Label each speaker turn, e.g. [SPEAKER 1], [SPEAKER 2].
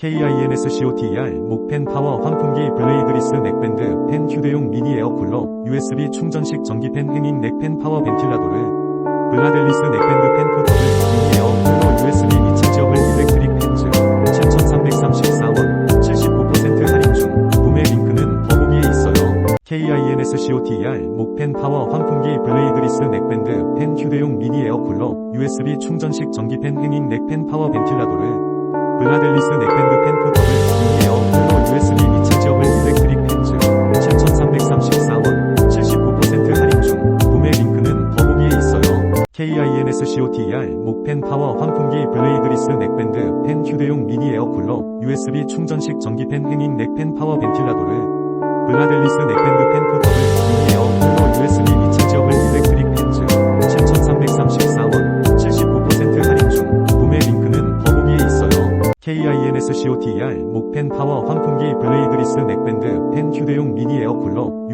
[SPEAKER 1] KINSCOTER 목펜 파워 환풍기 블레이드리스 넥밴드 펜 휴대용 미니 에어 쿨러 USB 충전식 전기펜 행잉 넥펜 파워 벤틸라도르 블라델리스 넥밴드 펜 포터블 미니 에어 쿨러 USB 2차 지역을 일렉트릭 펜즈 7334원 79% 할인 중 구매 링크는 더보기에 있어요. KINSCOTER 목펜 파워 환풍기 블레이드리스 넥밴드 펜 휴대용 미니 에어 쿨러 USB 충전식 전기펜 행잉 넥펜 파워 벤틸라도르 블라델리스 넥밴드 펜 포터블 미니 에어쿨러 USB 2차 지역을 일렉트릭 펜즈 7334원 79% 할인 중 구매 링크는 더보기에 있어요. KINSCOTER 목펜 파워 환풍기 블레이드리스 넥밴드 펜 휴대용 미니 에어 쿨러 USB 충전식 전기펜 행잉 넥펜 파워 벤틸라도르 블라델리스 넥밴드 펜 포터블 KINSCOTER 목펜 파워 환풍기 블레이드리스 넥밴드 펜 휴대용 미니 에어쿨러